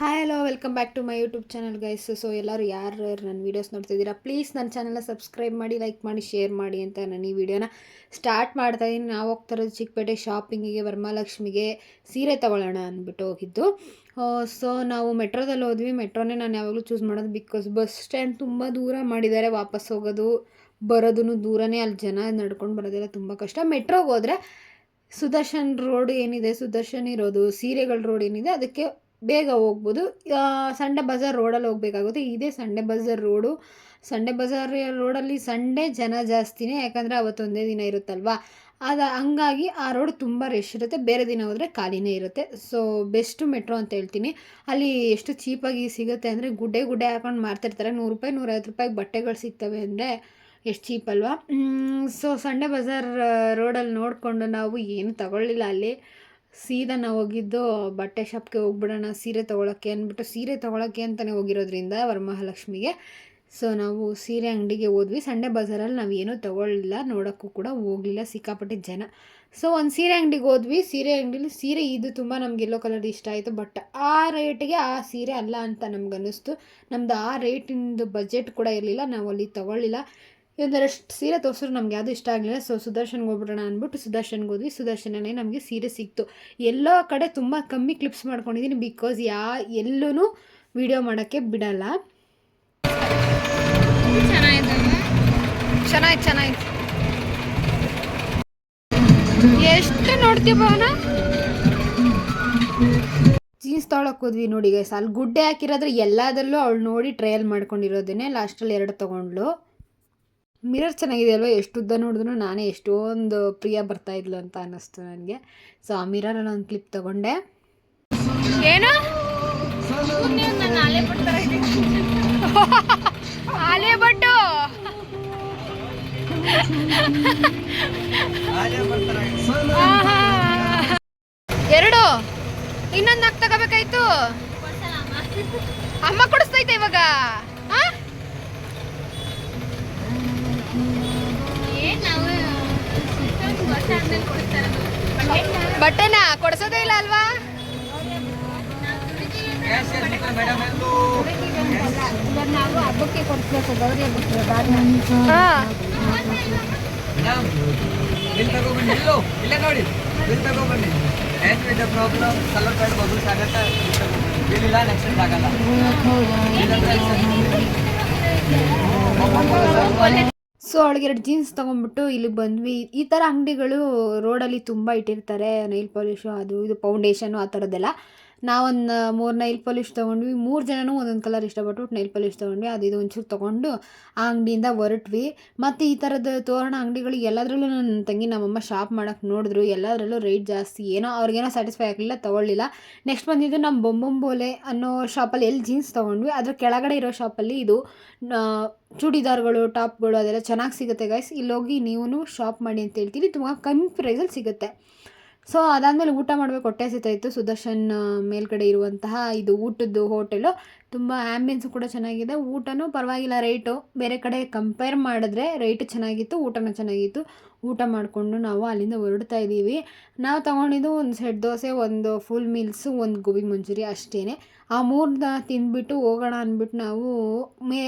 Hi hello welcome back to my YouTube channel guys so ಎಲ್ಲರೂ ಯಾರು ನನ್ನ videos ನೋಡ್ತಿದ್ದೀರಾ ಪ್ಲೀಸ್ ನನ್ನ ಚಾನಲ್ನ ಸಬ್ಸ್ಕ್ರೈಬ್ ಮಾಡಿ ಲೈಕ್ ಮಾಡಿ ಶೇರ್ ಮಾಡಿ ಅಂತ ನಾನು ಈ ವಿಡಿಯೋನ ಸ್ಟಾರ್ಟ್ ಮಾಡ್ತಾ ಇದ್ದೀನಿ ನಾವು ಹೋಗ್ತಾ ಇರೋದು ಚಿಕ್ಕಪೇಟೆ ಶಾಪಿಂಗಿಗೆ ವರಮಹಾಲಕ್ಷ್ಮಿಗೆ ಸೀರೆ ತೊಗೊಳ್ಳೋಣ ಅಂದ್ಬಿಟ್ಟು ಹೋಗಿದ್ದು. ಸೊ ನಾವು ಮೆಟ್ರೋದಲ್ಲಿ ಹೋದ್ವಿ. ಮೆಟ್ರೋನೇ ನಾನು ಯಾವಾಗಲೂ ಚೂಸ್ ಮಾಡೋದು ಬಿಕಾಸ್ ಬಸ್ ಸ್ಟ್ಯಾಂಡ್ ತುಂಬ ದೂರ ಮಾಡಿದ್ದಾರೆ. ವಾಪಸ್ ಹೋಗೋದು ಬರೋದೂ ದೂರನೇ ಅಲ್ಲಿ ಜನ ನಡ್ಕೊಂಡು ಬರೋದೆಲ್ಲ ತುಂಬ ಕಷ್ಟ. ಮೆಟ್ರೋಗೆ ಹೋದರೆ ಸುದರ್ಶನ್ ರೋಡ್ ಏನಿದೆ, ಸುದರ್ಶನ್ ಇರೋದು, ಸೀರೆಗಳ ರೋಡ್ ಏನಿದೆ, ಅದಕ್ಕೆ ಬೇಗ ಹೋಗ್ಬೋದು. ಸಂಡೆ ಬಜಾರ್ ರೋಡಲ್ಲಿ ಹೋಗಬೇಕಾಗುತ್ತೆ. ಇದೇ Sunday Bazaar road Sunday Bazaar ರೋಡಲ್ಲಿ ಸಂಡೆ ಜನ ಜಾಸ್ತಿನೇ, ಯಾಕಂದರೆ ಅವತ್ತೊಂದೇ ದಿನ ಇರುತ್ತಲ್ವಾ? ಅದು, ಹಂಗಾಗಿ ಆ ರೋಡ್ ತುಂಬ ರಶ್ ಇರುತ್ತೆ. ಬೇರೆ ದಿನ ಹೋದರೆ ಖಾಲಿನೇ ಇರುತ್ತೆ. ಸೊ ಬೆಸ್ಟು ಮೆಟ್ರೋ ಅಂತ ಹೇಳ್ತೀನಿ. ಅಲ್ಲಿ ಎಷ್ಟು ಚೀಪಾಗಿ ಸಿಗುತ್ತೆ ಅಂದರೆ ಗುಡ್ಡೆ ಗುಡ್ಡೆ ಹಾಕೊಂಡು ಮಾರ್ತಿರ್ತಾರೆ. ನೂರು ರೂಪಾಯಿ, ನೂರೈವತ್ತು ರೂಪಾಯಿ ಬಟ್ಟೆಗಳು ಸಿಗ್ತವೆ ಅಂದರೆ ಎಷ್ಟು ಚೀಪ್ ಅಲ್ವಾ? ಸೊ ಸಂಡೆ ಬಜಾರ್ ರೋಡಲ್ಲಿ ನೋಡಿಕೊಂಡು ನಾವು ಏನು ತಗೊಳ್ಳಿಲ್ಲ ಅಲ್ಲಿ. ಸೀದಾ ನಾವು ಹೋಗಿದ್ದು ಬಟ್ಟೆ ಶಾಪ್ಗೆ ಹೋಗ್ಬಿಡೋಣ, ಸೀರೆ ತೊಗೊಳಕ್ಕೆ ಅಂದ್ಬಿಟ್ಟು ಸೀರೆ ತೊಗೊಳಕ್ಕೆ ಅಂತಲೇ ಹೋಗಿರೋದ್ರಿಂದ ವರಮಹಾಲಕ್ಷ್ಮಿಗೆ. ಸೊ ನಾವು ಸೀರೆ ಅಂಗಡಿಗೆ ಹೋದ್ವಿ. ಸಂಡೆ ಬಜಾರಲ್ಲಿ ನಾವು ಏನೂ ತೊಗೊಳ್ಳಿಲ್ಲ ನೋಡೋಕ್ಕೂ ಕೂಡ ಹೋಗಲಿಲ್ಲ ಸಿಕ್ಕಾಪಟ್ಟೆ ಜನ. ಸೊ ಒಂದು ಸೀರೆ ಅಂಗಡಿಗೆ ಹೋದ್ವಿ. ಸೀರೆ ಅಂಗಡಿಲಿ, ಸೀರೆ ಇದು ತುಂಬ ನಮ್ಗೆ ಎಲ್ಲೋ ಕಲರ್ ಇಷ್ಟ ಆಯಿತು. ಬಟ್ ಆ ರೇಟಿಗೆ ಆ ಸೀರೆ ಅಲ್ಲ ಅಂತ ನಮ್ಗೆ ಅನ್ನಿಸ್ತು ನಮ್ದು ಆ ರೇಟಿಂದು ಬಜೆಟ್ ಕೂಡ ಇರಲಿಲ್ಲ. ನಾವು ಅಲ್ಲಿ ತೊಗೊಳ್ಳಿಲ್ಲ ಒಂದಷ್ಟು ಸೀರೆ ತೋರಿಸಿದ್ರು ನಮ್ಗೆ ಯಾವುದು ಇಷ್ಟ ಆಗಲಿಲ್ಲ. ಸೊ ಸುದರ್ಶನ್ಗೆ ಹೋಗ್ಬಿಡೋಣ ಅಂದ್ಬಿಟ್ಟು ಸುದರ್ಶನ್ಗೆ ಹೋದ್ವಿ. ಸುದರ್ಶನನೇ ನಮಗೆ ಸೀರೆ ಸಿಕ್ತು. ಎಲ್ಲೋ ಕಡೆ ತುಂಬ ಕಮ್ಮಿ ಕ್ಲಿಪ್ಸ್ ಮಾಡ್ಕೊಂಡಿದ್ದೀನಿ ಬಿಕಾಸ್ ಯಾ ಎಲ್ಲೂ ವಿಡಿಯೋ ಮಾಡೋಕ್ಕೆ ಬಿಡಲ್ಲ. ಚೆನ್ನಾಯ್ತು ಚೆನ್ನಾಯ್ತು ಎಷ್ಟು ನೋಡ್ತೀವಿ ಭವನ? ಜೀನ್ಸ್ ತೊಗೊಳಕ್ಕೆ ಹೋದ್ವಿ ನೋಡಿ ಗೈಸ್ ಅಲ್ಲಿ ಗುಡ್ಡೆ ಹಾಕಿರೋದ್ರೆ ಎಲ್ಲದರಲ್ಲೂ ಅವಳು ನೋಡಿ ಟ್ರಯಲ್ ಮಾಡ್ಕೊಂಡಿರೋದೇನೆ ಲಾಸ್ಟಲ್ಲಿ ಎರಡು ತೊಗೊಂಡ್ಲು ಮಿರರ್ ಚೆನ್ನಾಗಿದೆ ಅಲ್ವಾ? ಎಷ್ಟು ಉದ್ದ ನೋಡಿದ್ರು ನಾನೇ ಎಷ್ಟೊಂದು ಪ್ರಿಯ ಬರ್ತಾ ಇದ್ಲು ಅಂತ ಅನ್ನಿಸ್ತು ನನಗೆ. ಸೊ ಆ ಮಿರರಲ್ಲಿ ಒಂದು ಕ್ಲಿಪ್ ತಗೊಂಡೆ. ಏನು? ಆಲೆ ಬಟ್ಟು ಎರಡು? ಇನ್ನೊಂದು ನಾಲ್ಕು ತಗೋಬೇಕಾಯ್ತು? ಅಮ್ಮ ಕೊಡಿಸ್ತೈತೆ ಇವಾಗ. ಬಟ್ಟೆನಾ ಕೊಡ್ಸೋದೇ ಇಲ್ಲ ಅಲ್ವಾ? ನಾವು ಹಬ್ಬಕ್ಕೆ ಕೊಡಿಸ್ಬೇಕು ಗೌರಿ ಹಬ್ಬಕ್ಕೆ ಹಾ. ಮೇಡಮ್ ಬಿಲ್ ತಗೊಬನ್ನಿ ಇಲ್ಲೋ ಇಲ್ಲೇ ನೋಡಿ ಬಿಲ್ ತಗೊಬನ್ನಿ ಏನು ಇದೆ ಪ್ರಾಬ್ಲಮ್ ಕಲರ್ ಪ್ಯಾಡ್ ಬಬಲ್ಸ್ ಆಗತ್ತೆ ಬಿಲ್ ತಗೊಬನ್ನಿ ಬಿಲ್ ಇಲ್ಲ ನೆಕ್ಸ್ಟ್ ಆಗಲ್ಲ ಸೊ ಅವಳಿಗೆ ಎರಡು ಜೀನ್ಸ್ ತೊಗೊಂಡ್ಬಿಟ್ಟು ಇಲ್ಲಿಗೆ ಬಂದ್ವಿ. ಈ ಥರ ಅಂಗಡಿಗಳು ರೋಡಲ್ಲಿ ತುಂಬ ಇಟ್ಟಿರ್ತಾರೆ ನೈಲ್ ಪಾಲಿಶು ಅದು ಇದು ಫೌಂಡೇಶನು ಆ ಥರದ್ದೆಲ್ಲ. ನಾವೊಂದು ಮೂರು ನೈಲ್ ಪಾಲಿಷ್ ತೊಗೊಂಡ್ವಿ. ಮೂರು ಜನನೂ ಒಂದೊಂದು ಕಲರ್ ಇಷ್ಟಪಟ್ಟು ನೈಲ್ ಪಾಲಿಷ್ ತೊಗೊಂಡ್ವಿ. ಅದು ಇದು ಒಂಚೂರು ತೊಗೊಂಡು ಆ ಅಂಗಡಿಯಿಂದ ಹೊರಟ್ವಿ. ಮತ್ತು ಈ ಥರದ ತೋರಣ ಅಂಗಡಿಗಳು ಎಲ್ಲದರಲ್ಲೂ ನನ್ನ ತಂಗಿ ನಮ್ಮಮ್ಮ ಶಾಪ್ ಮಾಡೋಕ್ಕೆ ನೋಡಿದ್ರು. ಎಲ್ಲದರಲ್ಲೂ ರೇಟ್ ಜಾಸ್ತಿ. ಏನೋ ಅವ್ರಿಗೇನೋ ಸ್ಯಾಟಿಸ್ಫೈ ಆಗಲಿಲ್ಲ, ತೊಗೊಳ್ಳಿಲ್ಲ. ನೆಕ್ಸ್ಟ್ ಬಂದಿದ್ದು ನಮ್ಮ ಬೊಂಬೊಂಬೋಲೆ ಅನ್ನೋ ಶಾಪಲ್ಲಿ ಎಲ್ಲಿ ಜೀನ್ಸ್ ತೊಗೊಂಡ್ವಿ. ಅದ್ರ ಕೆಳಗಡೆ ಇರೋ ಶಾಪಲ್ಲಿ ಇದು ಚೂಡಿದಾರ್ಗಳು ಟಾಪ್ಗಳು ಅದೆಲ್ಲ ಚೆನ್ನಾಗಿ ಸಿಗುತ್ತೆ ಗೈಸ್ ಇಲ್ಲೋಗಿ ನೀವು ಶಾಪ್ ಮಾಡಿ ಅಂತ ಹೇಳ್ತೀನಿ. ತುಂಬ ಕಮ್ಮಿ ಪ್ರೈಸಲ್ಲಿ ಸಿಗುತ್ತೆ. ಸೊ ಅದಾದಮೇಲೆ ಊಟ ಮಾಡಬೇಕು, ಹೊಟ್ಟೆ ಸಿತಾಯಿತ್ತು ಸುದರ್ಶನ್ ಮೇಲ್ಗಡೆ ಇರುವಂತಹ ಇದು ಊಟದ್ದು ಹೋಟೆಲು ತುಂಬ ಆ್ಯಂಬಿಯನ್ಸು ಕೂಡ ಚೆನ್ನಾಗಿದೆ. ಊಟನೂ ಪರವಾಗಿಲ್ಲ ರೇಟು ಬೇರೆ ಕಡೆ ಕಂಪೇರ್ ಮಾಡಿದ್ರೆ ರೇಟ್ ಚೆನ್ನಾಗಿತ್ತು, ಊಟನೂ ಚೆನ್ನಾಗಿತ್ತು. ಊಟ ಮಾಡಿಕೊಂಡು ನಾವು ಅಲ್ಲಿಂದ ಹೊರಡ್ತಾ ಇದ್ದೀವಿ. ನಾವು ತೊಗೊಂಡಿದ್ದು ಒಂದು ಸೆಟ್ ದೋಸೆ, ಒಂದು ಫುಲ್ ಮೀಲ್ಸು ಒಂದು ಗೋಬಿ ಮಂಚೂರಿ ಅಷ್ಟೇ ಆ ಮೂರನ್ನ ತಿಂದ್ಬಿಟ್ಟು ಹೋಗೋಣ ಅಂದ್ಬಿಟ್ಟು ನಾವು ಮೇ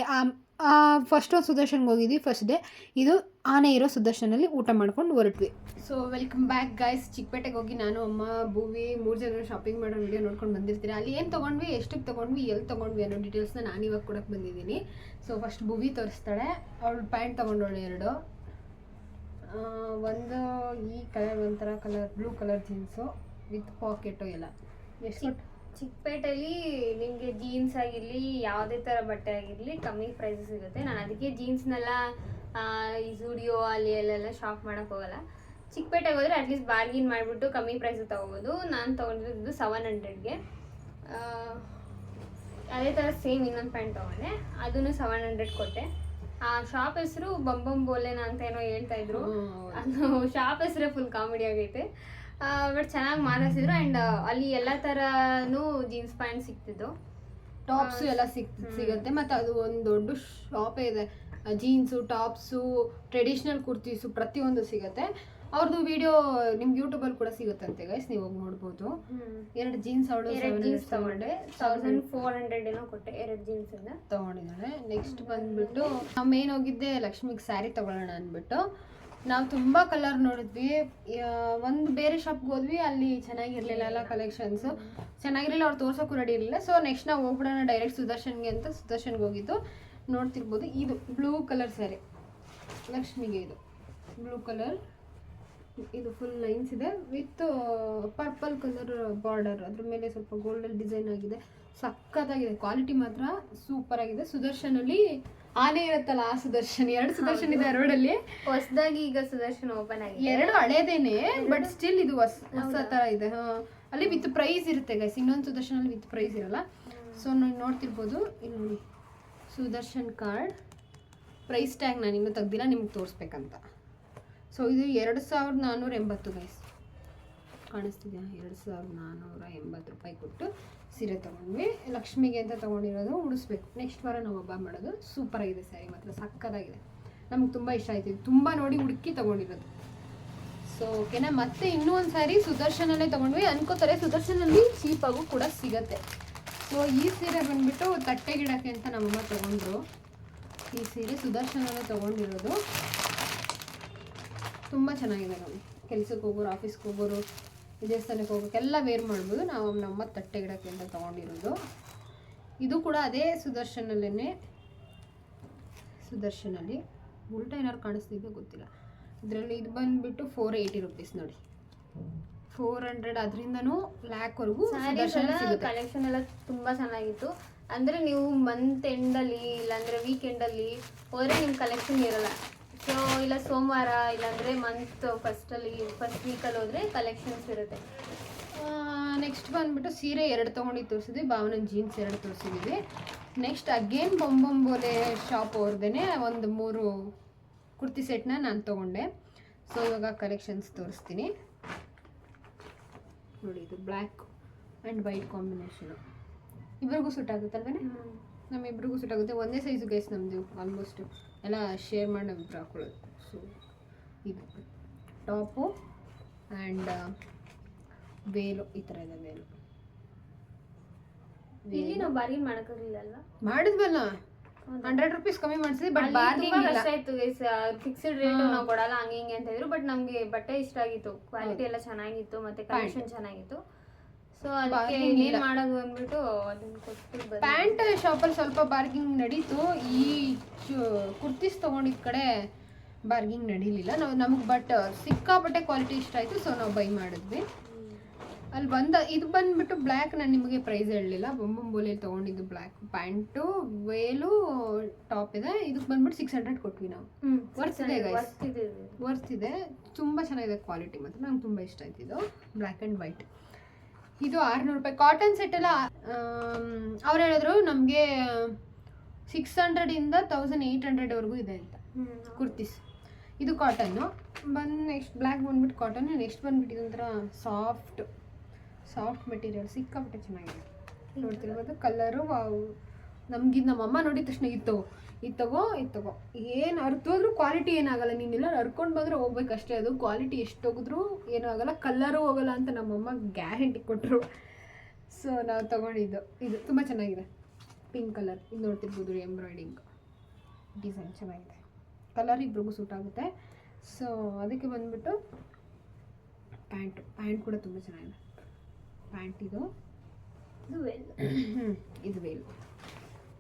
ಫಸ್ಟ್ ಸುದರ್ಶನ್ಗೆ ಹೋಗಿದ್ವಿ. ಫಸ್ಟ್ ಡೇ ಇದು ಆನೆ ಇರೋ ಸುದರ್ಶನಲ್ಲಿ ಊಟ ಮಾಡ್ಕೊಂಡು ಹೊರಟ್ವಿ. ಸೊ ವೆಲ್ಕಮ್ ಬ್ಯಾಕ್ ಗೈಸ್ ಚಿಕ್ಕಪೇಟೆಗೆ ಹೋಗಿ ನಾನು ಅಮ್ಮ ಭೂವಿ ಮೂರು ಜನ ಶಾಪಿಂಗ್ ಮಾಡೋ ವಿಡಿಯೋ ನೋಡ್ಕೊಂಡು ಬಂದಿರ್ತೀನಿ ಅಲ್ಲಿ ಏನು ತೊಗೊಂಡ್ವಿ ಎಷ್ಟಕ್ಕೆ ತೊಗೊಂಡ್ವಿ ಎಲ್ಲಿ ತೊಗೊಂಡ್ವಿ ಅನ್ನೋ ಡೀಟೇಲ್ಸ್ನ ನಾನು ಇವಾಗ ಕೊಡಕ್ಕೆ ಬಂದಿದ್ದೀನಿ. ಸೊ ಫಸ್ಟ್ ಭೂವಿ ತೋರಿಸ್ತಾಳೆ. ಅವಳು ಪ್ಯಾಂಟ್ ತೊಗೊಂಡವಳು ಎರಡು. ಒಂದು ಈ ಕಲರ್ ಒಂಥರ colour blue colour jeans with pocket ಎಲ್ಲ. ಎಷ್ಟು ಚಿಕ್ಕಪೇಟೆಯಲ್ಲಿ ನಿಮಗೆ ಜೀನ್ಸ್ ಆಗಿರಲಿ ಯಾವುದೇ ಥರ ಬಟ್ಟೆ ಆಗಿರಲಿ ಕಮ್ಮಿ ಪ್ರೈಸ್ ಸಿಗುತ್ತೆ ನಾನು ಅದಕ್ಕೆ ಜೀನ್ಸ್ನೆಲ್ಲ ಈ ಜೂಡಿಯೋ ಅಲ್ಲಿ ಅಲ್ಲೆಲ್ಲ ಶಾಪ್ ಮಾಡೋಕ್ಕೆ ಹೋಗಲ್ಲ. ಚಿಕ್ಕಪೇಟೆಗೆ ಹೋದರೆ ಅಟ್ಲೀಸ್ಟ್ ಬಾರ್ಗಿನ್ ಮಾಡಿಬಿಟ್ಟು ಕಮ್ಮಿ ಪ್ರೈಸ್ ತೊಗೋಬೋದು. ನಾನು ತೊಗೊಂಡಿದ್ದು ಸೆವೆನ್ ಹಂಡ್ರೆಡ್ಗೆ ಅದೇ ಥರ ಸೇಮ್ ಇನ್ನೊಂದು ಪ್ಯಾಂಟ್ ತೊಗೊಂಡೆ. ಅದನ್ನು ಸೆವೆನ್ ಹಂಡ್ರೆಡ್ ಕೊಟ್ಟೆ. ಆ ಶಾಪ್ ಹೆಸರು ಬಂಬಂ ಬೋಲೆನ ಅಂತ ಏನೋ ಹೇಳ್ತಾ ಇದ್ರು. ಅದು ಶಾಪ್ ಹೆಸರೇ ಫುಲ್ ಕಾಮಿಡಿ ಆಗೈತೆ. ಬಟ್ ಚೆನ್ನಾಗಿ ಮಾತಾಡ್ಸಿದ್ರು. ಆ್ಯಂಡ್ ಅಲ್ಲಿ ಎಲ್ಲ ಥರನೂ ಜೀನ್ಸ್ ಪ್ಯಾಂಟ್ ಸಿಗ್ತಿದ್ದು. ಟಾಪ್ಸು ಎಲ್ಲ ಸಿಗ್ ಸಿಗುತ್ತೆ. ಮತ್ತೆ ಅದು ಒಂದು ದೊಡ್ಡ ಶಾಪೇ ಇದೆ. ಜೀನ್ಸು ಟಾಪ್ಸು ಟ್ರೆಡಿಷ್ನಲ್ ಕುರ್ತೀಸು ಪ್ರತಿಯೊಂದು ಸಿಗುತ್ತೆ. ಅವ್ರದ್ದು ವಿಡಿಯೋ ನಿಮ್ಗೆ ಯೂಟ್ಯೂಬಲ್ಲಿ ಕೂಡ ಸಿಗುತ್ತಂತೆ ಗೈಸ್ ನೀವು ಹೋಗಿ ನೋಡ್ಬೋದು. ಎರಡು ಜೀನ್ಸ್ ಅವಳು ಎರಡು ಜೀನ್ಸ್ ತಗೊಂಡೆ. ತೌಸಂಡ್ ಫೋರ್ ಹಂಡ್ರೆಡ್ ಏನೋ ಕೊಟ್ಟೆ ಎರಡು ಜೀನ್ಸ್ ಇಂದ ತಗೊಂಡಿದ್ದಾಳೆ. ನೆಕ್ಸ್ಟ್ ಬಂದ್ಬಿಟ್ಟು ನಾವು ಮೇನ್ ಹೋಗಿದ್ದೆ ಲಕ್ಷ್ಮಿಗೆ ಸ್ಯಾರಿ ತಗೊಳ್ಳೋಣ ಅಂದ್ಬಿಟ್ಟು. ನಾವು ತುಂಬ ಕಲರ್ ನೋಡಿದ್ವಿ. ಒಂದು ಬೇರೆ ಶಾಪ್ಗೆ ಹೋದ್ವಿ, ಅಲ್ಲಿ ಚೆನ್ನಾಗಿರಲಿಲ್ಲ ಎಲ್ಲ ಕಲೆಕ್ಷನ್ಸು ಚೆನ್ನಾಗಿರಲಿಲ್ಲ, ಅವ್ರು ತೋರ್ಸೋಕ್ಕೂ ರೆಡಿ ಇರಲಿಲ್ಲ. ಸೊ ನೆಕ್ಸ್ಟ್ ನಾವು ಹೋಗ್ಬಿಡೋಣ ಡೈರೆಕ್ಟ್ ಸುದರ್ಶನ್ಗೆ ಅಂತ ಸುದರ್ಶನ್ಗೆ ಹೋಗಿದ್ದು. ನೋಡ್ತಿರ್ಬೋದು, ಇದು ಬ್ಲೂ ಕಲರ್ ಸ್ಯಾರಿ ಲಕ್ಷ್ಮಿಗೆ ಇದು. ಬ್ಲೂ ಕಲರ್ ಇದು ಫುಲ್ ಲೈನ್ಸ್ ಇದೆ. ವಿತ್ ಪರ್ಪಲ್ ಕಲರ್ ಬಾರ್ಡರ್ ಅದ್ರ ಮೇಲೆ ಸ್ವಲ್ಪ ಗೋಲ್ಡನ್ ಡಿಸೈನ್ ಆಗಿದೆ. ಸಖತ್ತಾಗಿದೆ. ಕ್ವಾಲಿಟಿ ಮಾತ್ರ ಸೂಪರ್ ಆಗಿದೆ. ಸುದರ್ಶನಲ್ಲಿ ಆನೆ ಇರುತ್ತಲ್ಲ ಆ ಸುದರ್ಶನ್ ಎರಡು ಸುದರ್ಶನ್ ಇದೆ ರೋಡಲ್ಲಿ. ಹೊಸದಾಗಿ ಈಗ ಸುದರ್ಶನ್ ಓಪನ್ ಆಗಿದೆ. ಎರಡು ಹಳೇದೇನೆ ಬಟ್ ಸ್ಟಿಲ್ ಇದು ಹೊಸ ಹೊಸ ತರ ಇದೆ. ಹಾ. ಅಲ್ಲಿ ವಿತ್ ಪ್ರೈಸ್ ಇರುತ್ತೆ ಗೈಸ್ ಇನ್ನೊಂದು ಸುದರ್ಶನಲ್ಲಿ ವಿತ್ ಪ್ರೈಸ್ ಇರಲ್ಲ. ಸೊ ನೀವು ನೋಡ್ತಿರ್ಬೋದು. ಇಲ್ಲಿ ನೋಡಿ. ಸುದರ್ಶನ್ ಕಾರ್ಡ್. ಪ್ರೈಸ್ ಟ್ಯಾಗ್ ನಾನು ಇನ್ನೂ ತೆಗ್ದಿಲ್ಲ ನಿಮ್ಗೆ ತೋರಿಸ್ಬೇಕಂತ. ಸೊ ಇದು ಎರಡು ಸಾವಿರದ ನಾನ್ನೂರ ಎಂಬತ್ತು ಗೈಸ್ ಕಾಣಿಸ್ತಿದ್ಯಾ ಎರಡು ಸಾವಿರದ ನಾನ್ನೂರ ಎಂಬತ್ತು ರೂಪಾಯಿ ಕೊಟ್ಟು ಸೀರೆ ತೊಗೊಂಡ್ವಿ. ಲಕ್ಷ್ಮಿಗೆ ಅಂತ ತೊಗೊಂಡಿರೋದು ಉಡಿಸ್ಬೇಕು. ನೆಕ್ಸ್ಟ್ ವಾರ ನಾವು ಹಬ್ಬ ಮಾಡೋದು. ಸೂಪರ್ ಆಗಿದೆ ಸ್ಯಾರಿ ಮಾತ್ರ. ಸಕ್ಕತ್ತಾಗಿದೆ. ನಮ್ಗೆ ತುಂಬ ಇಷ್ಟ ಆಯ್ತು. ತುಂಬ ನೋಡಿ ಹುಡುಕಿ ತೊಗೊಂಡಿರೋದು. ಸೊ ಓಕೆನಾ ಮತ್ತೆ ಇನ್ನೂ ಒಂದು ಸಾರಿ ಸುದರ್ಶನಲ್ಲೇ ತೊಗೊಂಡ್ವಿ. ಅನ್ಕೋತಾರೆ ಸುದರ್ಶನಲ್ಲಿ ಚೀಪಾಗೂ ಕೂಡ ಸಿಗತ್ತೆ. ಸೊ ಈ ಸೀರೆ ಬಂದ್ಬಿಟ್ಟು ತಟ್ಟೆ ಗಿಡಕ್ಕೆ ಅಂತ ನಮ್ಮಮ್ಮ ತೊಗೊಂಡ್ರು. ಈ ಸೀರೆ ಸುದರ್ಶನಲ್ಲೇ ತೊಗೊಂಡಿರೋದು. ತುಂಬ ಚೆನ್ನಾಗಿದೆ ನೋಡಿ. ಕೆಲ್ಸಕ್ಕೆ ಹೋಗೋರು ಆಫೀಸ್ಗೆ ಹೋಗೋರು ದೇವಸ್ಥಾನಕ್ಕೆ ಹೋಗೋಕ್ಕೆಲ್ಲ ವೇರ್ ಮಾಡ್ಬೋದು. ನಾವು ನಮ್ಮ ತಟ್ಟೆ ಗಿಡಕ್ಕೆ ಅಂತ ತೊಗೊಂಡಿರೋದು. ಇದು ಕೂಡ ಅದೇ ಸುದರ್ಶನಲ್ಲೇ ಸುದರ್ಶನಲ್ಲಿ ಉಲ್ಟಾ ಏನಾದ್ರು ಕಾಣಿಸ್ತಿದ್ದೆ ಗೊತ್ತಿಲ್ಲ. ಇದರಲ್ಲಿ ಇದು ಬಂದ್ಬಿಟ್ಟು ಫೋರ್ ಏಯ್ಟಿ ರುಪೀಸ್ ನೋಡಿ. ಫೋರ್ ಹಂಡ್ರೆಡ್ ಅದರಿಂದನೂ ಲ್ಯಾಕ್ವರೆಗೂ ಕಲೆಕ್ಷನ್ ಎಲ್ಲ ತುಂಬಾ ಚೆನ್ನಾಗಿತ್ತು. ಅಂದರೆ ನೀವು ಮಂತ್ ಎಂಡಲ್ಲಿ ಇಲ್ಲಾಂದರೆ ವೀಕೆಂಡಲ್ಲಿ ಹೋದರೆ ನಿಮ್ಮ ಕಲೆಕ್ಷನ್ ಇರಲ್ಲ ಸೊ ಇಲ್ಲ ಸೋಮವಾರ ಇಲ್ಲಾಂದರೆ ಮಂತ್ ಫಸ್ಟಲ್ಲಿ ಫಸ್ಟ್ ವೀಕಲ್ಲಿ ಹೋದರೆ ಕಲೆಕ್ಷನ್ಸ್ ಇರುತ್ತೆ. ನೆಕ್ಸ್ಟ್ ಬಂದ್ಬಿಟ್ಟು ಸೀರೆ ಎರಡು ತೊಗೊಂಡು ತೋರಿಸಿದ್ವಿ ಭಾವನ ಜೀನ್ಸ್ ಎರಡು ತೋರಿಸಿದ್ವಿ. ನೆಕ್ಸ್ಟ್ ಅಗೇನ್ ಬೊಂಬೊಂಬೋಲೆ ಶಾಪ್ ಅವ್ರದ್ದೇನೆ ಒಂದು ಮೂರು ಕುರ್ತಿ ಸೆಟ್ನ ನಾನು ತೊಗೊಂಡೆ. ಸೊ ಇವಾಗ ಕಲೆಕ್ಷನ್ಸ್ ತೋರಿಸ್ತೀನಿ. ನೋಡಿ ಇದು ಬ್ಲ್ಯಾಕ್ ಆ್ಯಂಡ್ ವೈಟ್ ಕಾಂಬಿನೇಷನು ಇಬ್ಬರಿಗೂ ಸೂಟ್ ಆಗುತ್ತಲ್ವೇ ನಮ್ಮಿಬ್ರಿಗೂ ಸೂಟ್ ಆಗುತ್ತೆ. ಒಂದೇ ಸೈಜು ಗೈಸ್ ನಮ್ಮದು ಆಲ್ಮೋಸ್ಟು ಎಲ್ಲ ಶೇರ್ ಮಾಡಿ ನಾವಿಬ್ರು ಹಾಕೊಳ್ಳೋದು ಸೊ ಇದು ಟಾಪು ಆ್ಯಂಡ್ ವೇಲು ಈ ಥರ ಇದೆ ವೇಲು. ಇಲ್ಲಿ ನಾವು ಬಾರ್ಗಿನ್ ಮಾಡಕ್ಕಾಗಲಿಲ್ಲ ಅಲ್ವಾ? ಮಾಡಿದ್ವಲ್ಲ? ಹಂಡ್ರೆಡ್ ರುಪೀಸ್ ಕಮ್ಮಿ ಮಾಡಿಸಿದ್ವಿ ಬಟ್ ಬಾರ್ಗಿಂಗ್ ಕಷ್ಟ ಆಯ್ತು ಫಿಕ್ಸ್ಡ್ ರೇಟ್ ನಾವು ಕೊಡಲ್ಲ ಹಂಗೆ ಹಿಂಗೆ ಅಂತ ಇದ್ರು ಬಟ್ ನಮ್ಗೆ ಬಟ್ಟೆ ಇಷ್ಟ ಆಗಿತ್ತು. ಕ್ವಾಲಿಟಿ ಎಲ್ಲ ಚೆನ್ನಾಗಿತ್ತು ಮತ್ತೆ ಕಲೆಕ್ಷನ್ ಚೆನ್ನಾಗಿತ್ತು. ಸೊ ಅದಕ್ಕೆ ಏನ್ ಮಾಡೋದು ಅಂದ್ಬಿಟ್ಟು ಅದನ್ನ ಕೊಟ್ಟು ಬಂದ್ವಿ. ಪ್ಯಾಂಟ್ ಶಾಪಲ್ಲಿ ಸ್ವಲ್ಪ ಬಾರ್ಗಿಂಗ್ ನಡೀತು. ಈ ಕುರ್ತೀಸ್ ತಗೊಂಡಿದ್ ಕಡೆ ಬಾರ್ಗಿಂಗ್ ನಡೀಲಿಲ್ಲ. ನಾವು ನಮಗೆ ಬಟ್ ಸಿಕ್ಕಾಪಟ್ಟೆ ಕ್ವಾಲಿಟಿ ಇಷ್ಟ ಆಯಿತು ಸೊ ನಾವು ಬೈ ಮಾಡಿದ್ವಿ. ಅಲ್ಲಿ ಬಂದ ಇದು ಬಂದ್ಬಿಟ್ಟು ಬ್ಲ್ಯಾಕ್ ನಾನು ನಿಮಗೆ ಪ್ರೈಸ್ ಹೇಳಲಿಲ್ಲ. ಬೊಂಬೊಂಬೋಲಿ ತೊಗೊಂಡಿದ್ದು ಬ್ಲ್ಯಾಕ್ ಪ್ಯಾಂಟು ವೇಲು ಟಾಪ್ ಇದೆ. ಇದಕ್ಕೆ ಬಂದ್ಬಿಟ್ಟು ಸಿಕ್ಸ್ ಹಂಡ್ರೆಡ್ ಕೊಟ್ವಿ ನಾವು. ವರ್ತ್ ಇದೆ ವರ್ತ್ ಇದೆ. ತುಂಬ ಚೆನ್ನಾಗಿದೆ ಕ್ವಾಲಿಟಿ ಮತ್ತು. ನಂಗೆ ತುಂಬ ಇಷ್ಟ ಆಯ್ತು ಇದು. ಬ್ಲ್ಯಾಕ್ ಆ್ಯಂಡ್ ವೈಟ್ ಇದು ಆರುನೂರು ರೂಪಾಯಿ. ಕಾಟನ್ ಸೆಟ್ ಎಲ್ಲ ಅವ್ರು ಹೇಳಿದ್ರು ನಮಗೆ ಸಿಕ್ಸ್ ಹಂಡ್ರೆಡಿಂದ ತೌಸಂಡ್ ಏಯ್ಟ್ ಹಂಡ್ರೆಡ್ವರೆಗೂ ಇದೆ ಅಂತ. ಕುರ್ತೀಸ್ ಇದು ಕಾಟನ್ನು ಬಂದು ನೆಕ್ಸ್ಟ್ ಬ್ಲ್ಯಾಕ್ ಬಂದ್ಬಿಟ್ಟು ಕಾಟನ್ ನೆಕ್ಸ್ಟ್ ಬಂದ್ಬಿಟ್ಟು ಇದೊಂಥರ ಸಾಫ್ಟ್ ಸಾಫ್ಟ್ ಮೆಟೀರಿಯಲ್ ಸಿಕ್ಕಾಪಟ್ಟೆ ಚೆನ್ನಾಗಿದೆ. ನೋಡ್ತಿರ್ಬೋದು. ಕಲರು ನಮ್ಗೆ ಇದು ನಮ್ಮಮ್ಮ ನೋಡಿದ ತಕ್ಷಣ ಇದು ತಗೋ ಇದು ತಗೋ ಇದು ತಗೋ. ಏನು ಅರ್ಧೋದ್ರೂ ಕ್ವಾಲಿಟಿ ಏನಾಗಲ್ಲ ನೀನೆಲ್ಲ ಅರ್ಕೊಂಡು ಬಂದರೆ ಹೋಗ್ಬೇಕಷ್ಟೇ ಅದು. ಕ್ವಾಲಿಟಿ ಎಷ್ಟು ಹೋಗಿದ್ರು ಏನೂ ಆಗಲ್ಲ ಕಲ್ಲರು ಹೋಗಲ್ಲ ಅಂತ ನಮ್ಮಮ್ಮ ಗ್ಯಾರಂಟಿ ಕೊಟ್ಟರು ಸೊ ನಾವು ತಗೊಂಡಿದ್ದು. ಇದು ತುಂಬ ಚೆನ್ನಾಗಿದೆ. ಪಿಂಕ್ ಕಲರ್ ಇದು ನೋಡ್ತಿರ್ಬೋದು ಎಂಬ್ರಾಯ್ಡಿಂಗ್ ಡಿಸೈನ್ ಚೆನ್ನಾಗಿದೆ. ಕಲರ್ ಇಬ್ರಿಗೂ ಸೂಟ್ ಆಗುತ್ತೆ. ಸೊ ಅದಕ್ಕೆ ಬಂದುಬಿಟ್ಟು ಪ್ಯಾಂಟು. ಪ್ಯಾಂಟ್ ಕೂಡ ತುಂಬ ಚೆನ್ನಾಗಿದೆ. ಪ್ಯಾಂಟ್ ಇದು. ಇದು ವೇಲ್. ಇದು ವೇಲು.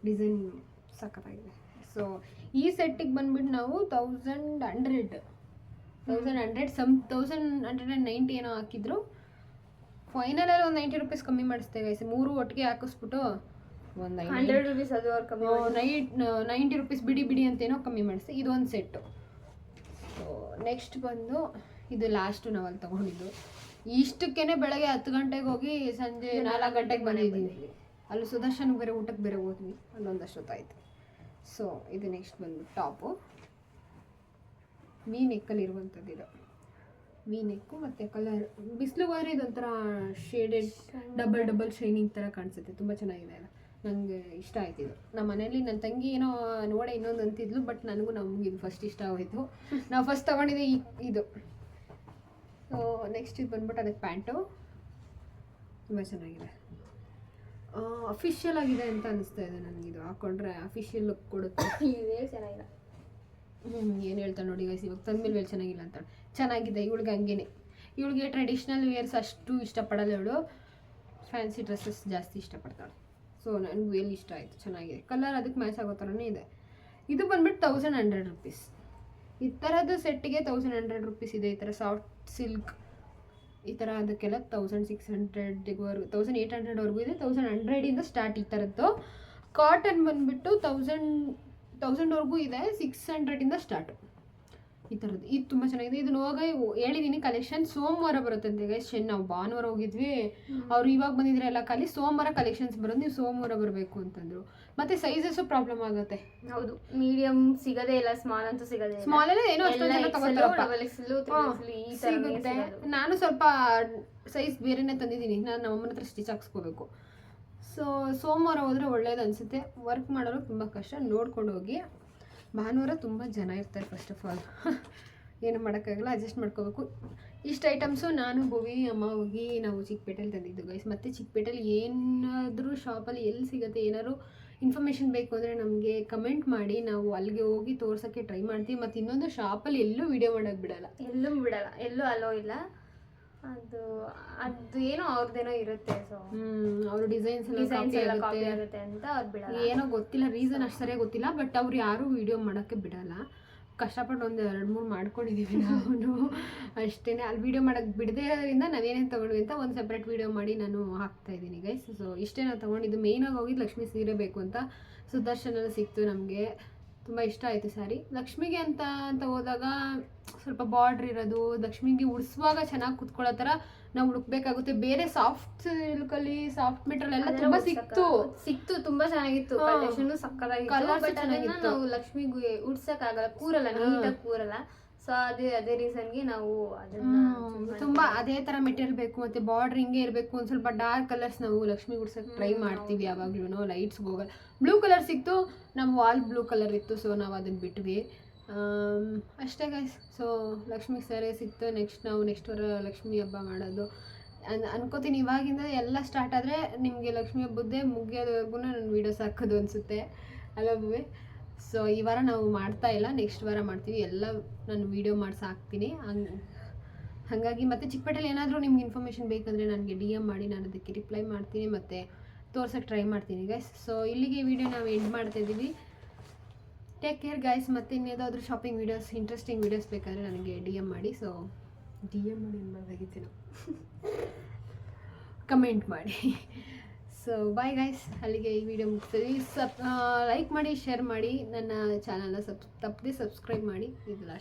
ಡಿಸೈನ್ ಸಖತ್ತಾಗಿದೆ. ಸೊ ಈ ಸೆಟ್ಟಿಗೆ ಬಂದ್ಬಿಟ್ಟು ನಾವು thousand hundred thousand hundred some thousand hundred and ninety ಏನೋ ಹಾಕಿದ್ರು. ಫೈನಲಲ್ಲಿ ಒಂದು ನೈಂಟಿ ರುಪೀಸ್ ಕಮ್ಮಿ ಮಾಡಿಸ್ತೇವೆ guys. ಮೂರು ಒಟ್ಟಿಗೆ ಹಾಕಿಸ್ಬಿಟ್ಟು ಒಂದು ಹಂಡ್ರೆಡ್ ರುಪೀಸ್ ಅದು ಅವ್ರು ಕಮ್ಮಿ. ನೈಟ್ ನೈಂಟಿ ರುಪೀಸ್ ಬಿಡಿ ಬಿಡಿ ಅಂತೇನೋ ಕಮ್ಮಿ ಮಾಡಿಸಿ ಇದೊಂದು ಸೆಟ್ಟು ಸೊ ನೆಕ್ಸ್ಟ್ ಬಂದು ಇದು ಲಾಸ್ಟು ನಾವಲ್ಲಿ ತೊಗೊಂಡಿದ್ದು. ಇಷ್ಟಕ್ಕೇನೆ ಬೆಳಗ್ಗೆ ಹತ್ತು ಗಂಟೆಗೆ ಹೋಗಿ ಸಂಜೆ ನಾಲ್ಕು ಗಂಟೆಗೆ ಬಂದಿದ್ದೀವಿ. ಅಲ್ಲಿ ಸುದರ್ಶನ್ ಬೇರೆ ಊಟಕ್ಕೆ ಬೇರೆ ಹೋದ್ವಿ. ಅಲ್ಲೊಂದಷ್ಟು ಹೊತ್ತಾಯ್ತು ಸೊ ಇದು ನೆಕ್ಸ್ಟ್ ಬಂದು ಟಾಪು ವಿ ನೆಕ್ಕಲ್ಲಿ ಇರುವಂಥದ್ದು ಇದು ವಿ ನೆಕ್ಕು ಮತ್ತು ಕಲರ್ ಬಿಸಿಲು ಹೋದ್ರೆ ಇದೊಂಥರ ಶೇಡೆಡ್ ಡಬಲ್ ಡಬಲ್ ಶೈನಿಂಗ್ ಥರ ಕಾಣಿಸುತ್ತೆ. ತುಂಬ ಚೆನ್ನಾಗಿದೆ ಅಲ್ಲ. ನನಗೆ ಇಷ್ಟ ಆಯ್ತು ಇದು. ನಮ್ಮ ಮನೇಲಿ ನನ್ನ ತಂಗಿ ಏನೋ ನೋಡೆ ಇನ್ನೊಂದು ಅಂತಿದ್ಲು ಬಟ್ ನನಗೂ ನಮ್ಗೆ ಇದು ಫಸ್ಟ್ ಇಷ್ಟ ಆಗೋಯ್ತು. ನಾವು ಫಸ್ಟ್ ತೊಗೊಂಡಿದ್ದೆ ಈ, ಇದು. ಸೊ ನೆಕ್ಸ್ಟ್ ಇದು ಬಂದ್ಬಿಟ್ಟು ಅದಕ್ಕೆ ಪ್ಯಾಂಟು. ತುಂಬ ಚೆನ್ನಾಗಿದೆ. ಅಫಿಷಿಯಲ್ ಆಗಿದೆ ಅಂತ ಅನಿಸ್ತಾ ಇದೆ ನನಗಿದು ಹಾಕೊಂಡ್ರೆ ಅಫಿಷಿಯಲ್ ಲುಕ್ ಕೊಡುತ್ತೆ. ಇದೇ ಚೆನ್ನಾಗಿಲ್ಲ. ಹ್ಞೂ ಏನು ಹೇಳ್ತಾಳೆ ನೋಡಿ ಗೈಸ್ ಇವಾಗ. ತಂದ್ಮೇಲೆ ವೇಲ್ ಚೆನ್ನಾಗಿಲ್ಲ ಅಂತಾಳೆ. ಚೆನ್ನಾಗಿದೆ ಇವಳಿಗೆ ಹಂಗೇನೆ. ಇವಳಿಗೆ ಟ್ರೆಡಿಷ್ನಲ್ ವೇರ್ಸ್ ಅಷ್ಟು ಇಷ್ಟಪಡಲ್ಲ ಇವಳು. ಫ್ಯಾನ್ಸಿ ಡ್ರೆಸ್ಸಸ್ ಜಾಸ್ತಿ ಇಷ್ಟಪಡ್ತಾಳೆ. ಸೊ ನನಗೆ ಎಲ್ಲಿ ಇಷ್ಟ ಆಯಿತು. ಚೆನ್ನಾಗಿದೆ. ಕಲರ್ ಅದಕ್ಕೆ ಮ್ಯಾಚ್ ಆಗೋ ಥರನೇ ಇದೆ. ಇದು ಬಂದ್ಬಿಟ್ಟು ತೌಸಂಡ್ ಹಂಡ್ರೆಡ್ ರುಪೀಸ್ ಈ ಥರದ್ದು ಸೆಟ್ಟಿಗೆ ತೌಸಂಡ್ ಹಂಡ್ರೆಡ್ ರುಪೀಸ್ ಇದೆ. ಈ ಥರ ಸಾಫ್ಟ್ ಸಿಲ್ಕ್ ಈ ಥರ ಅದಕ್ಕೆಲ್ಲ ತೌಸಂಡ್ ಸಿಕ್ಸ್ ಹಂಡ್ರೆಡ್ವರೆಗೂ ತೌಸಂಡ್ ಏಯ್ಟ್ ಹಂಡ್ರೆಡ್ವರೆಗೂ ಇದೆ. ತೌಸಂಡ್ ಹಂಡ್ರೆಡಿಂದ ಸ್ಟಾರ್ಟ್ ಈ ಥರದ್ದು. ಕಾಟನ್ ಬಂದುಬಿಟ್ಟು ತೌಸಂಡ್ ತೌಸಂಡ್ವರೆಗೂ ಇದೆ. ಸಿಕ್ಸ್ ಹಂಡ್ರೆಡಿಂದ ಸ್ಟಾರ್ಟು ಈ ಥರದ್ದು ಇದು ತುಂಬ ಚೆನ್ನಾಗಿದೆ. ಇದನ್ನ ಹೋಗ ಹೇಳಿದ್ದೀನಿ ಕಲೆಕ್ಷನ್ ಸೋಮವಾರ ಬರುತ್ತಂತೆ ಗೈಸ್ ಚೆನ್ನ ನಾವು ಭಾನುವಾರ ಹೋಗಿದ್ವಿ. ಅವ್ರು ಇವಾಗ ಬಂದಿದ್ರೆ ಎಲ್ಲ ಖಾಲಿ. ಸೋಮವಾರ ಕಲೆಕ್ಷನ್ಸ್ ಬರೋದು ನೀವು ಸೋಮವಾರ ಬರಬೇಕು ಅಂತಂದ್ರು. ಮತ್ತೆ ಸೈಜಸ್ಸು ಪ್ರಾಬ್ಲಮ್ ಆಗುತ್ತೆ. ಹೌದು. ಮೀಡಿಯಂ ಸಿಗದೇ ಇಲ್ಲ. ಸ್ಮಾಲ್ ಅಂತೂ ಸಿಗದೆ ಸ್ಮಾಲ್ ಎಲ್ಲ ಏನೋ ಅಷ್ಟೊಂದು ಜನ ಸಿಗುತ್ತೆ. ನಾನು ಸ್ವಲ್ಪ ಸೈಜ್ ಬೇರೆನೇ ತಂದಿದ್ದೀನಿ. ನಾನು ನಮ್ಮಮ್ಮನ ಹತ್ರ ಸ್ಟಿಚ್ ಹಾಕ್ಸ್ಕೋಬೇಕು. ಸೊ ಸೋಮವಾರ ಹೋದರೆ ಒಳ್ಳೇದು ಅನಿಸುತ್ತೆ. ವರ್ಕ್ ಮಾಡೋರು ತುಂಬ ಕಷ್ಟ. ನೋಡ್ಕೊಂಡು ಹೋಗಿ. ಭಾನುವಾರ ತುಂಬ ಜನ ಇರ್ತಾರೆ ಫಸ್ಟ್ ಆಫ್ ಆಲ್ ಏನು ಮಾಡೋಕ್ಕಾಗಲ್ಲ ಅಡ್ಜಸ್ಟ್ ಮಾಡ್ಕೋಬೇಕು. ಇಷ್ಟು ಐಟಮ್ಸು ನಾನು, ಭುವಿ, ಅಮ್ಮ ಹೋಗಿ ನಾವು ಚಿಕ್ಕಪೇಟೆಲಿ ತಂದಿದ್ದು ಗೈಸ್ ಮತ್ತು ಚಿಕ್ಕಪೇಟೆಲಿ ಏನಾದರೂ ಶಾಪಲ್ಲಿ ಎಲ್ಲಿ ಸಿಗುತ್ತೆ, ಏನಾದರೂ ಇನ್ಫಾರ್ಮೇಷನ್ ಬೇಕು ಅಂದರೆ ನಮಗೆ ಕಮೆಂಟ್ ಮಾಡಿ, ನಾವು ಅಲ್ಲಿಗೆ ಹೋಗಿ ತೋರ್ಸೋಕ್ಕೆ ಟ್ರೈ ಮಾಡ್ತೀವಿ. ಮತ್ತು ಇನ್ನೊಂದು ಶಾಪಲ್ಲಿ ಎಲ್ಲೂ ವಿಡಿಯೋ ಮಾಡೋಕ್ಕೆ ಬಿಡೋಲ್ಲ. ಎಲ್ಲೂ ಬಿಡೋಲ್ಲ. ಎಲ್ಲೂ ಅಲೋ ಇಲ್ಲ. ಅದು ಅದು ಏನೋ ಅವ್ರದ್ದೇನೋ ಇರುತ್ತೆ ಸೊ ಹ್ಮ್ ಅವ್ರ ಡಿಸೈನ್ಸ್ ಡಿಸೈನ್ಸ್ ಎಲ್ಲ ಕಾಪಿ ಆಗುತ್ತೆ ಅಂತ ಅವ್ರು ಬಿಡಲ್ಲ. ಏನೋ ಗೊತ್ತಿಲ್ಲ ರೀಸನ್ ಅಷ್ಟು ಸರಿಯಾಗಿ ಗೊತ್ತಿಲ್ಲ ಬಟ್ ಅವ್ರು ಯಾರು ವಿಡಿಯೋ ಮಾಡೋಕ್ಕೆ ಬಿಡಲ್ಲ. ಕಷ್ಟಪಟ್ಟು ಒಂದು ಎರಡು ಮೂರು ಮಾಡ್ಕೊಂಡಿದ್ದೀವಿ ನಾವು. ಅಷ್ಟೇ ಅಲ್ಲಿ ವಿಡಿಯೋ ಮಾಡೋಕ್ಕೆ ಬಿಡದೇ ಇರೋದ್ರಿಂದ ನಾವೇನೇನು ತೊಗೊಂಡ್ವಿ ಅಂತ ಒಂದು ಸಪ್ರೇಟ್ ವಿಡಿಯೋ ಮಾಡಿ ನಾನು ಹಾಕ್ತಾ ಇದ್ದೀನಿ ಗೈಸ್ ಸೊ ಇಷ್ಟೇ ನಾವು ತೊಗೊಂಡಿದ್ದು ಮೇಯ್ನಾಗಿ ಹೋಗಿದ್ದು ಲಕ್ಷ್ಮೀ ಸೀರೆ ಬೇಕು ಅಂತ ಸುದರ್ಶನ ಸಿಕ್ತು ನಮಗೆ. ತುಂಬ ಇಷ್ಟ ಆಯಿತು ಸ್ಯಾರಿ. ಲಕ್ಷ್ಮಿಗೆ ಅಂತ ಅಂತ ಹೋದಾಗ ಸ್ವಲ್ಪ ಬಾರ್ಡ್ರ್ ಇರೋದು ಲಕ್ಷ್ಮಿಗೆ ಉಡಿಸುವಾಗ ಚೆನ್ನಾಗಿ ಕುತ್ಕೊಳ್ಳೋ ಥರ ನಾವು ಹುಡುಕ್ಬೇಕಾಗುತ್ತೆ ಬೇರೆ ಸಾಫ್ಟ್ ಸಿಲ್ಕಲ್ಲಿ ಸಾಫ್ಟ್ ಮೆಟೀರಿಯಲ್ ಎಲ್ಲ ತುಂಬ ಸಿಕ್ತು. ಸಿಕ್ತು ತುಂಬಾ ಚೆನ್ನಾಗಿತ್ತು. ಕಲೆಕ್ಷನ್ Colours ಚೆನ್ನಾಗಿತ್ತು. ನಾವು ಲಕ್ಷ್ಮಿಗೆ ಉಡ್ಸಕ್ಕಾಗಲ್ಲ ಕೂರಲ್ಲ ನೀಟಾಗಿ ಕೂರಲ್ಲ. ಸೊ ಅದೇ ಅದೇ ರೀಸನ್ಗೆ ನಾವು ಅದನ್ನ ತುಂಬಾ ಅದೇ ತರ ಮೆಟೀರಿಯಲ್ ಬೇಕು ಮತ್ತೆ ಬಾರ್ಡರ್ ಹಿಂಗೆ ಇರಬೇಕು ಒಂದ್ ಸ್ವಲ್ಪ ಡಾರ್ಕ್ ಕಲರ್ಸ್ ನಾವು ಲಕ್ಷ್ಮಿ ಗುಡ್ಸಕ್ ಟ್ರೈ ಮಾಡ್ತೀವಿ ಯಾವಾಗ್ಲೂ ಲೈಟ್ಸ್ ಹೋಗಲ್ಲ. ಬ್ಲೂ ಕಲರ್ ಸಿಕ್ತು ನಮ್ಮ ವಾಲ್ ಬ್ಲೂ ಕಲರ್ ಇತ್ತು ಸೊ ನಾವು ಅದನ್ನ ಬಿಟ್ವಿ. ಅಷ್ಟೇ ಗೈಸ್ ಸೊ ಲಕ್ಷ್ಮಿ ಸರಿ ಸಿಕ್ತು ನೆಕ್ಸ್ಟ್ ನಾವು ನೆಕ್ಸ್ಟ್ ವರ ಲಕ್ಷ್ಮಿ ಹಬ್ಬ ಮಾಡೋದು. ಅನ್ ಅನ್ಕೋತೀನಿ ಇವಾಗಿಂದ ಎಲ್ಲ ಸ್ಟಾರ್ಟ್ ಆದರೆ ನಿಮಗೆ ಲಕ್ಷ್ಮಿ ಹಬ್ಬದ್ದೇ ಮುಗಿಯೋದವರೆಗೂ ನಾನು ವೀಡಿಯೋಸ್ ಹಾಕೋದು ಅನಿಸುತ್ತೆ. ಅಲ್ಲವೇ ಸೊ ಈ ವಾರ ನಾವು ಮಾಡ್ತಾ ಇಲ್ಲ. ನೆಕ್ಸ್ಟ್ ವಾರ ಮಾಡ್ತೀವಿ. ಎಲ್ಲ ನಾನು ವೀಡಿಯೋ ಮಾಡಿಸಿ ಹಾಕ್ತೀನಿ. ಹಂಗೆ ಹಾಗಾಗಿ ಮತ್ತೆ ಚಿಕ್ಕಪೇಟೆಯಲ್ಲಿ ಏನಾದರೂ ನಿಮ್ಗೆ ಇನ್ಫಾರ್ಮೇಷನ್ ಬೇಕಂದರೆ ನನಗೆ ಡಿ ಎಂ ಮಾಡಿ. ನಾನು ಅದಕ್ಕೆ ರಿಪ್ಲೈ ಮಾಡ್ತೀನಿ. ಮತ್ತು ತೋರ್ಸೋಕ್ಕೆ ಟ್ರೈ ಮಾಡ್ತೀನಿ ಗೈಸ್ ಸೊ ಇಲ್ಲಿಗೆ ವಿಡಿಯೋ ನಾವು ಎಂಡ್ ಮಾಡ್ತಾ ಇದ್ದೀವಿ. ಟೇಕ್ ಕೇರ್ ಗೈಸ್ ಮತ್ತೆ ಇನ್ನೇದಾದರೂ ಶಾಪಿಂಗ್ ವೀಡಿಯೋಸ್ ಇಂಟ್ರೆಸ್ಟಿಂಗ್ ವೀಡಿಯೋಸ್ ಬೇಕಾದರೆ ನನಗೆ ಡಿ ಎಂ ಮಾಡಿ. ಸೊ ಡಿ ಎಂ ಮಾಡಿ ಏನು ಕಮೆಂಟ್ ಮಾಡಿ. ಸೊ ಬಾಯ್ ಗೈಸ್ ಅಲ್ಲಿಗೆ ಈ ವಿಡಿಯೋ ಮುಗಿಸ್ತೀವಿ. ಸಬ್ ಲೈಕ್ ಮಾಡಿ ಶೇರ್ ಮಾಡಿ. ನನ್ನ ಚಾನಲ್ನ ಸಬ್ ತಪ್ಪದೆ ಸಬ್ಸ್ಕ್ರೈಬ್ ಮಾಡಿ. ಇದು ಲಾಸ್ಟ್